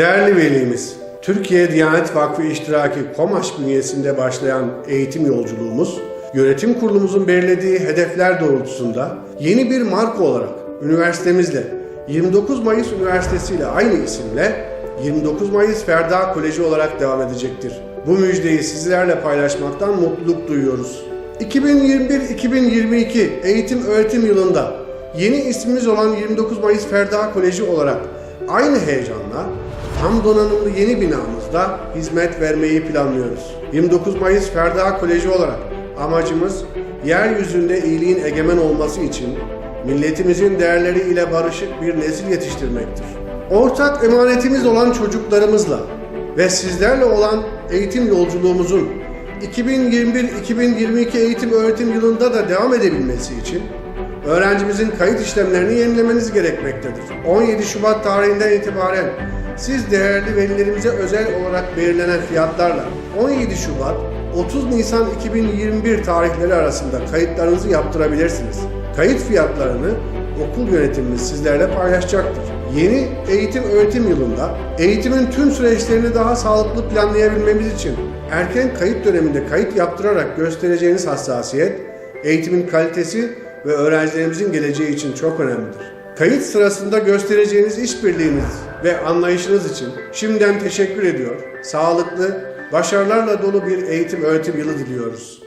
Değerli velimiz, Türkiye Diyanet Vakfı İştiraki KOMAŞ bünyesinde başlayan eğitim yolculuğumuz, yönetim kurulumuzun belirlediği hedefler doğrultusunda yeni bir marka olarak üniversitemizle 29 Mayıs Üniversitesi ile aynı isimle 29 Mayıs Ferda Koleji olarak devam edecektir. Bu müjdeyi sizlerle paylaşmaktan mutluluk duyuyoruz. 2021-2022 eğitim öğretim yılında yeni ismimiz olan 29 Mayıs Ferda Koleji olarak aynı heyecanla tam donanımlı yeni binamızda hizmet vermeyi planlıyoruz. 29 Mayıs Ferda Koleji olarak amacımız yeryüzünde iyiliğin egemen olması için milletimizin değerleri ile barışık bir nesil yetiştirmektir. Ortak emanetimiz olan çocuklarımızla ve sizlerle olan eğitim yolculuğumuzun 2021-2022 eğitim öğretim yılında da devam edebilmesi için öğrencimizin kayıt işlemlerini yenilemeniz gerekmektedir. 17 Şubat tarihinden itibaren siz değerli velilerimize özel olarak belirlenen fiyatlarla 17 Şubat 30 Nisan 2021 tarihleri arasında kayıtlarınızı yaptırabilirsiniz. Kayıt fiyatlarını okul yönetimimiz sizlerle paylaşacaktır. Yeni eğitim öğretim yılında eğitimin tüm süreçlerini daha sağlıklı planlayabilmemiz için erken kayıt döneminde kayıt yaptırarak göstereceğiniz hassasiyet eğitimin kalitesi ve öğrencilerimizin geleceği için çok önemlidir. Kayıt sırasında göstereceğiniz işbirliğiniz ve anlayışınız için şimdiden teşekkür ediyor. Sağlıklı, başarılarla dolu bir eğitim öğretim yılı diliyoruz.